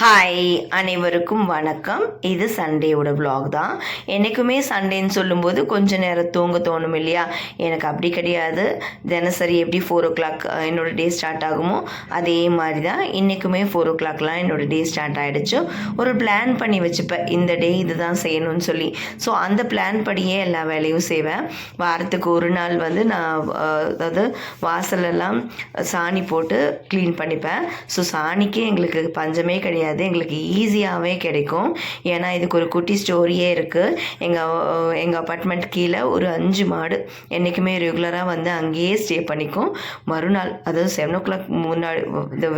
Hi அனைவருக்கும் வணக்கம். இது சண்டேவோட விலாக் தான். என்றைக்குமே சண்டேன்னு சொல்லும்போது கொஞ்சம் நேரம் தூங்க தோணும் இல்லையா? எனக்கு அப்படி கிடையாது. தினசரி எப்படி ஃபோர் ஓ கிளாக் என்னோட டே ஸ்டார்ட் ஆகுமோ அதே மாதிரி தான் இன்றைக்குமே ஃபோர் ஓ கிளாக்லாம் என்னோட டே ஸ்டார்ட் ஆகிடுச்சு ஒரு பிளான் பண்ணி வச்சுப்பேன். இந்த டே இதுதான் செய்யணும்னு சொல்லி. ஸோ அந்த பிளான் படியே எல்லா வேலையும் செய்வேன். வாரத்துக்கு ஒரு நாள் வந்து நான் அதாவது வாசலெல்லாம் சாணி போட்டு க்ளீன் பண்ணிப்பேன். ஸோ சாணிக்கே எங்களுக்கு பஞ்சமே கிடையாது. எங்களுக்கு ஈஸியாகவே கிடைக்கும். ஏன்னா இதுக்கு ஒரு குட்டி ஸ்டோரியே இருக்குது எங்கள் எங்கள் அப்பார்ட்மெண்ட் கீழே ஒரு அஞ்சு மாடு என்றைக்குமே ரெகுலராக வந்து அங்கேயே ஸ்டே பண்ணிக்கும். மறுநாள் அதாவது செவன் ஓ கிளாக் முன்னாடி இந்த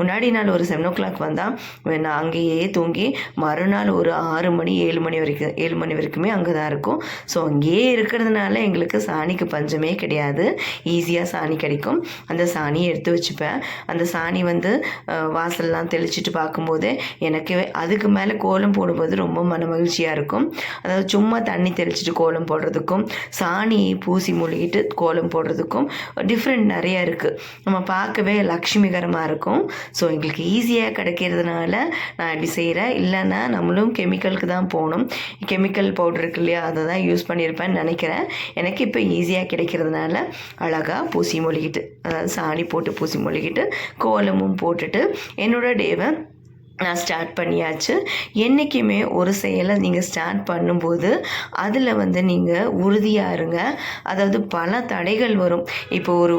முன்னாடி நாள் ஒரு செவன் ஓ கிளாக் வந்தால் நான் அங்கேயே தூங்கி மறுநாள் ஒரு ஆறு மணி ஏழு மணி வரைக்கும் ஏழு மணி வரைக்குமே அங்கே தான் இருக்கும். ஸோ அங்கேயே இருக்கிறதுனால எங்களுக்கு சாணிக்கு பஞ்சமே கிடையாது. ஈஸியாக சாணி கிடைக்கும். அந்த சாணியை எடுத்து வச்சுப்பேன். அந்த சாணி வந்து வாசல்லாம் தெளிச்சிட்டு பார்க்கும்போது எனக்கு அதுக்கு மேலே கோலம் போடும்போது ரொம்ப மன மகிழ்ச்சியாக இருக்கும். அதாவது சும்மா தண்ணி தெளிச்சிட்டு கோலம் போடுறதுக்கும் சாணி பூசி மூழ்கிட்டு கோலம் போடுறதுக்கும் டிஃப்ரெண்ட் நிறையா இருக்குது நம்ம பார்க்கவே லக்ஷ்மிகரமாக இருக்கும். ஸோ எங்களுக்கு ஈஸியாக கிடைக்கிறதுனால நான் இப்படி செய்கிறேன் இல்லைன்னா நம்மளும் கெமிக்கலுக்கு தான் போகணும். கெமிக்கல் பவுடர் இருக்கு இல்லையா அதை தான் யூஸ் பண்ணியிருப்பேன்னு நினைக்கிறேன். எனக்கு இப்போ ஈஸியாக கிடைக்கிறதுனால அழகாக பூசி மொழிகிட்டு அதாவது சாணி போட்டு பூசி மொழிகிட்டு கோலமும் போட்டுட்டு என்னோட டேவை நான் ஸ்டார்ட் பண்ணியாச்சு. என்றைக்குமே ஒரு செயலை நீங்கள் ஸ்டார்ட் பண்ணும்போது அதில் வந்து நீங்கள் உறுதியாக இருங்க. அதாவது பல தடைகள் வரும். இப்போ ஒரு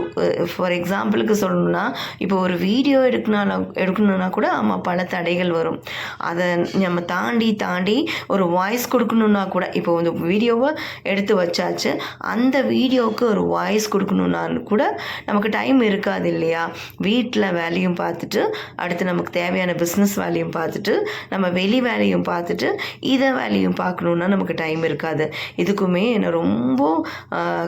ஃபார் எக்ஸாம்பிளுக்கு சொல்லணும்னா இப்போ ஒரு வீடியோ எடுக்கணும் எடுக்கணும்னா கூட ஆமாம் பல தடைகள் வரும். அதை நம்ம தாண்டி தாண்டி ஒரு வாய்ஸ் கொடுக்கணுன்னா கூட இப்போ வந்து வீடியோவை எடுத்து வச்சாச்சு. அந்த வீடியோவுக்கு ஒரு வாய்ஸ் கொடுக்கணுன்னா கூட நமக்கு டைம் இருக்காது இல்லையா? வீட்டில் வேலையும் பார்த்துட்டு அடுத்து நமக்கு தேவையான பிஸ்னஸ் வேலையும் பார்த்துட்டு நம்ம வெளி வேலையும் பார்த்துட்டு இதை வேலையும் பார்க்கணுன்னா நமக்கு டைம் இருக்காது. இதுக்குமே என்ன ரொம்ப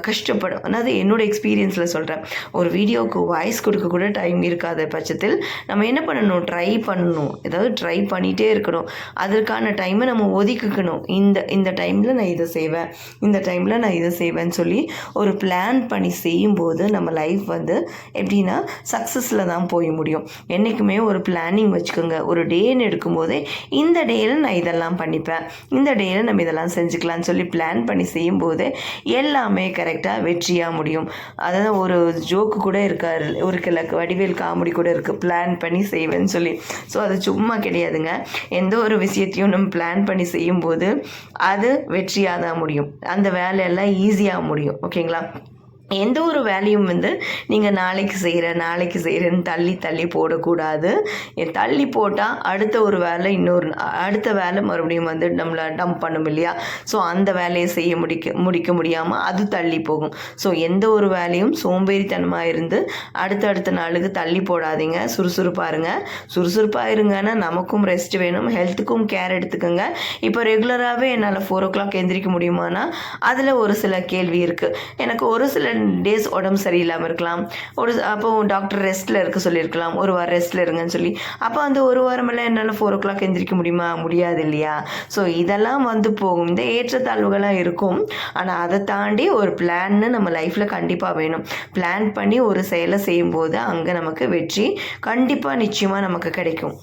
கஷ்டப்படும். அதாவது என்னோட எக்ஸ்பீரியன்ஸில் சொல்கிறேன் ஒரு வீடியோவுக்கு வாய்ஸ் கொடுக்க கூட டைம் இருக்காத பட்சத்தில் நம்ம என்ன பண்ணணும்? ட்ரை பண்ணணும். ஏதாவது ட்ரை பண்ணிகிட்டே இருக்கணும். அதற்கான டைமை நம்ம ஒதுக்கிக்கணும். இந்த இந்த டைமில் நான் இதை செய்வேன். இந்த டைமில் நான் இதை செய்வேன்னு சொல்லி ஒரு பிளான் பண்ணி செய்யும்போது நம்ம லைஃப் வந்து எப்படின்னா சக்ஸஸில் தான் போய் முடியும். என்றைக்குமே ஒரு பிளானிங் வச்சுக்கோங்க. ஒரு டேன்னு எடுக்கும்போதே இந்த டேயில் நான் இதெல்லாம் பண்ணிப்பேன். இந்த டேயில் நம்ம இதெல்லாம் செஞ்சுக்கலாம்னு சொல்லி பிளான் பண்ணி செய்யும்போது எல்லாமே கரெக்டாக வெற்றியாக முடியும். அதாவது ஒரு ஜோக்கு கூட இருக்காரு ஒரு கில வடிவேல் காமெடி கூட இருக்குது பிளான் பண்ணி செய்வேன்னு சொல்லி. ஸோ அது சும்மா கிடையாதுங்க. எந்த ஒரு விஷயத்தையும் நம்ம பிளான் பண்ணி செய்யும்போது அது வெற்றியாக தான் முடியும். அந்த வேலையெல்லாம் ஈஸியாக முடியும். ஓகேங்களா எந்த ஒரு வேலையும் வந்து நீங்கள் நாளைக்கு செய்கிற நாளைக்கு செய்கிறேன்னு தள்ளி தள்ளி போடக்கூடாது. தள்ளி போட்டால் அடுத்த ஒரு வேலை இன்னொரு அடுத்த வேலை மறுபடியும் வந்து நம்மளை டம்ப் பண்ணும் இல்லையா? ஸோ அந்த வேலையை செய்ய முடிக்க முடிக்க முடியாமல் அது தள்ளி போகும். ஸோ எந்த ஒரு வேலையும் சோம்பேறித்தனமாக இருந்து அடுத்த அடுத்த நாளுக்கு தள்ளி போடாதீங்க. சுறுசுறுப்பாக இருங்க. சுறுசுறுப்பாக இருங்கன்னா நமக்கும் ரெஸ்ட் வேணும். ஹெல்த்துக்கும் கேர் எடுத்துக்கோங்க. இப்போ ரெகுலராகவே என்னால் ஃபோர் ஓ கிளாக் எந்திரிக்க முடியுமானா அதில் ஒரு சில கேள்வி இருக்குது எனக்கு ஒரு சில டேஸ் உடம்பு சரியில்லாமல் இருக்கலாம். ஒரு அப்போ டாக்டர் ரெஸ்ட்டில் இருக்க சொல்லியிருக்கலாம். ஒரு வாரம் ரெஸ்ட்டில் இருங்கன்னு சொல்லி. அப்போ அந்த ஒரு வாரமெல்லாம் என்னால் ஃபோர் ஓ கிளாக் எந்திரிக்க முடியுமா? முடியாது இல்லையா? ஸோ இதெல்லாம் வந்து போகும். இந்த ஏற்றத்தாழ்வுகளாக இருக்கும். ஆனால் அதை தாண்டி ஒரு பிளான்னு நம்ம லைஃப்பில் கண்டிப்பாக வேணும். பிளான் பண்ணி ஒரு செயலை செய்யும்போது அங்கே நமக்கு வெற்றி கண்டிப்பாக நிச்சயமாக நமக்கு கிடைக்கும்.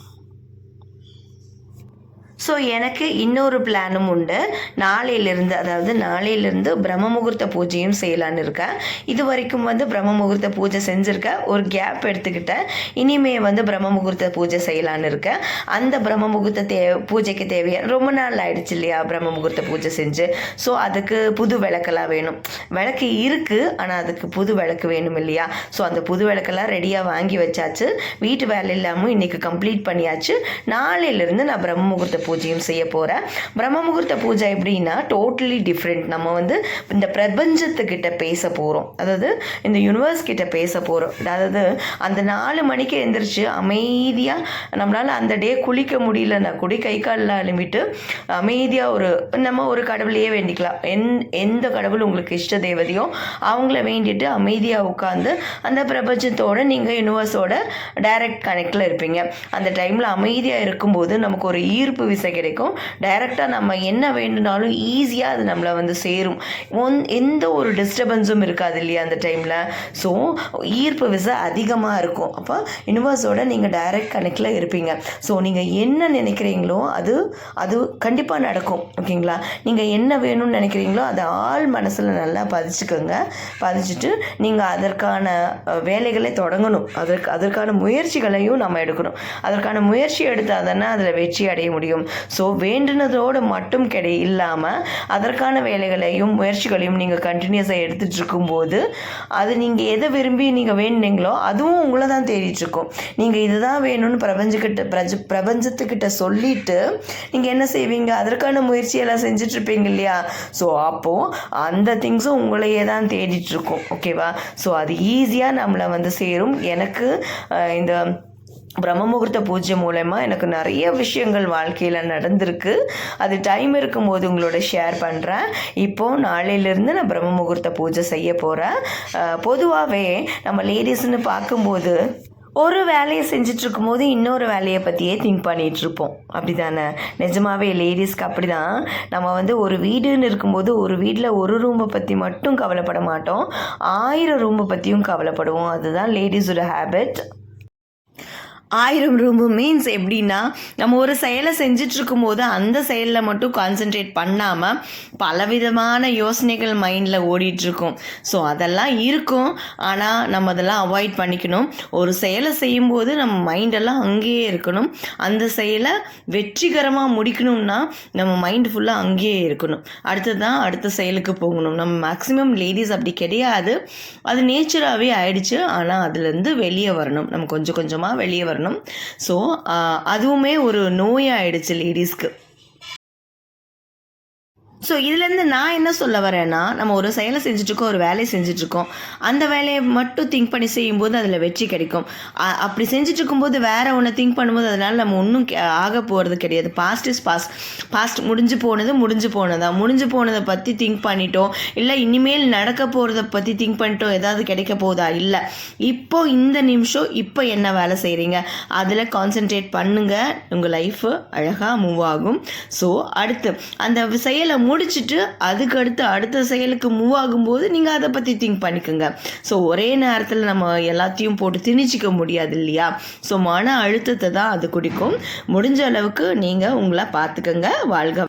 ஸோ எனக்கு இன்னொரு பிளானும் உண்டு. நாளையிலிருந்து அதாவது நாளையிலிருந்து பிரம்ம முகூர்த்த பூஜையும் செய்யலான்னு இருக்கேன். இது வரைக்கும் வந்து பிரம்ம முகூர்த்த பூஜை செஞ்சுருக்கேன். ஒரு கேப் எடுத்துக்கிட்டேன். இனிமே வந்து பிரம்ம முகூர்த்த பூஜை செய்யலான்னு இருக்கேன். அந்த பிரம்ம முகூர்த்த தே பூஜைக்கு தேவையான ரொம்ப நாள் ஆயிடுச்சு இல்லையா பிரம்ம முகூர்த்த பூஜை செஞ்சு. ஸோ அதுக்கு புது விளக்கெல்லாம் வேணும். விளக்கு இருக்குது ஆனால் அதுக்கு புது விளக்கு வேணும் இல்லையா? ஸோ அந்த புது விளக்கெல்லாம் ரெடியாக வாங்கி வச்சாச்சு. வீட்டு வேலை இல்லாமல் இன்றைக்கி கம்ப்ளீட் பண்ணியாச்சு. நாளையிலேருந்து நான் பிரம்ம முகூர்த்த பூஜையும் செய்ய போகிறேன் பிரம்ம முகூர்த்த பூஜை எப்படின்னா டோட்டலி டிஃப்ரெண்ட் நம்ம வந்து இந்த பிரபஞ்சத்துக்கிட்ட பேச போகிறோம் அதாவது இந்த யூனிவர்ஸ் கிட்ட பேச போகிறோம் அதாவது அந்த நாலு மணிக்கு எந்திரிச்சு அமைதியாக நம்மளால் அந்த டே குளிக்க முடியலன்னா கூட கை காலில் அலுமிட்டு அமைதியாக ஒரு நம்ம ஒரு கடவுளையே வேண்டிக்கலாம். என் எந்த கடவுள் உங்களுக்கு இஷ்ட தேவதையோ அவங்கள வேண்டிட்டு அமைதியாக உட்காந்து அந்த பிரபஞ்சத்தோட நீங்கள் யூனிவர்ஸோட டைரக்ட் கனெக்டில் இருப்பீங்க. அந்த டைமில் அமைதியாக இருக்கும்போது நமக்கு ஒரு ஈர்ப்பு விசை ஈஸியாக கிடைக்கும். டைரெக்டாக நம்ம என்ன வேணும்னாலும் ஈஸியாக அது நம்மளை வந்து சேரும். ஒன் எந்த ஒரு டிஸ்டர்பன்ஸும் இருக்காது இல்லையா அந்த டைமில் ஸோ ஈர்ப்பு விசை அதிகமாக இருக்கும். அப்போ யூனிவர்ஸோட நீங்கள் டைரக்ட் கணக்கில் இருப்பீங்க. ஸோ நீங்கள் என்ன நினைக்கிறீங்களோ அது அது கண்டிப்பாக நடக்கும். ஓகேங்களா நீங்கள் என்ன வேணும்னு நினைக்கிறீங்களோ அதை ஆள் மனசில் நல்லா பதிச்சுக்கோங்க. பதிச்சுட்டு நீங்கள் அதற்கான வேலைகளை தொடங்கணும். அதற்கு அதற்கான முயற்சிகளையும் நம்ம எடுக்கணும். அதற்கான முயற்சி எடுத்தால் தானே அதில் வெற்றி அடைய முடியும். ஸோ வேண்டுனதோடு மட்டும் கிடை இல்லாமல் அதற்கான வேலைகளையும் முயற்சிகளையும் நீங்கள் கண்டினியூஸாக எடுத்துகிட்டு இருக்கும்போது அது நீங்கள் எதை விரும்பி நீங்கள் வேணுனீங்களோ அதுவும் உங்களை தான் தேடிட்டு இருக்கும். நீங்கள் இதுதான் வேணும்னு பிரபஞ்சக்கிட்ட பிரஜ பிரபஞ்சத்துக்கிட்ட சொல்லிட்டு நீங்கள் என்ன செய்வீங்க? அதற்கான முயற்சியெல்லாம் செஞ்சிட்ருப்பீங்க இல்லையா? ஸோ அப்போது அந்த திங்ஸும் உங்களையே தான் தேடிட்டுருக்கும் ஓகேவா ஸோ அது ஈஸியாக நம்மளை வந்து சேரும். எனக்கு இந்த பிரம்ம முகூர்த்த பூஜை மூலயமா எனக்கு நிறைய விஷயங்கள் வாழ்க்கையில் நடந்திருக்கு. அது டைம் இருக்கும்போது உங்களோட ஷேர் பண்ணுறேன் இப்போது நாளையிலேருந்து நான் பிரம்ம முகூர்த்த பூஜை செய்ய போகிறேன் பொதுவாகவே நம்ம லேடிஸ்னு பார்க்கும்போது ஒரு வேலையை செஞ்சுட்டு இருக்கும்போது இன்னொரு வேலையை பற்றியே திங்க் பண்ணிகிட்டு இருப்போம் அப்படி தானே நிஜமாவே லேடிஸ்க்கு அப்படி தான் நம்ம வந்து ஒரு வீடுன்னு இருக்கும்போது ஒரு வீட்டில் ஒரு ரூமை பற்றி மட்டும் கவலைப்பட மாட்டோம். ஆயிரம் ரூமை பற்றியும் கவலைப்படுவோம். அதுதான் லேடிஸோட ஹேபிட் ஆயிரம் ரூம்பு மீன்ஸ் எப்படின்னா நம்ம ஒரு செயலை செஞ்சுட்டு இருக்கும்போது அந்த செயலில் மட்டும் கான்சென்ட்ரேட் பண்ணாமல் பலவிதமான யோசனைகள் மைண்டில் ஓடிட்டுருக்கும் ஸோ அதெல்லாம் இருக்கும். ஆனால் நம்ம அதெல்லாம் அவாய்ட் பண்ணிக்கணும். ஒரு செயலை செய்யும்போது நம்ம மைண்டெல்லாம் அங்கேயே இருக்கணும். அந்த செயலை வெற்றிகரமாக முடிக்கணும்னா நம்ம மைண்ட் ஃபுல்லாக அங்கேயே இருக்கணும். அடுத்தது தான் அடுத்த செயலுக்கு போகணும். நம்ம மேக்ஸிமம் லேடிஸ் அப்படி கிடையாது. அது நேச்சராகவே ஆயிடுச்சு. ஆனால் அதுலேருந்து வெளியே வரணும். நம்ம கொஞ்சம் கொஞ்சமாக வெளியே வரணும். ஸோ அதுவுமே ஒரு நோயாயிடுச்சு லேடிஸ்க்கு ஸோ இதுலேருந்து நான் என்ன சொல்ல வரேன்னா நம்ம ஒரு செயலை செஞ்சுட்ருக்கோம் ஒரு வேலையை செஞ்சுட்ருக்கோம் அந்த வேலையை மட்டும் திங்க் பண்ணி செய்யும்போது அதில் வெற்றி கிடைக்கும். அப்படி செஞ்சிட்ருக்கும்போது வேற ஒன்று திங்க் பண்ணும்போது அதனால் நம்ம ஒன்றும் ஆக போகிறது கிடையாது. பாஸ்ட் இஸ் பாஸ்ட் பாஸ்ட் முடிஞ்சு போனது முடிஞ்சு போனதா. முடிஞ்சு போனதை பற்றி திங்க் பண்ணிட்டோம். இல்லை இனிமேல் நடக்க போகிறத பற்றி திங்க் பண்ணிட்டோம். ஏதாவது கிடைக்க போதா? இல்லை. இப்போ இந்த நிமிஷம் இப்போ என்ன வேலை செய்கிறீங்க அதில் கான்சென்ட்ரேட் பண்ணுங்கள் உங்கள் லைஃப் அழகாக மூவ் ஆகும். ஸோ அடுத்து அந்த செயலை முடிச்சுட்டு அதுக்கு அடுத்து அடுத்த செயலுக்கு மூவ் ஆகும்போது நீங்கள் அதை பற்றி திங்க் பண்ணிக்கோங்க. ஸோ ஒரே நேரத்தில் நம்ம எல்லாத்தையும் போட்டு திணிச்சிக்க முடியாது இல்லையா? ஸோ மன அழுத்தத்தை தான் அது குடிக்கும். முடிஞ்ச அளவுக்கு நீங்கள் உங்களை பார்த்துக்கங்க. வாழ்க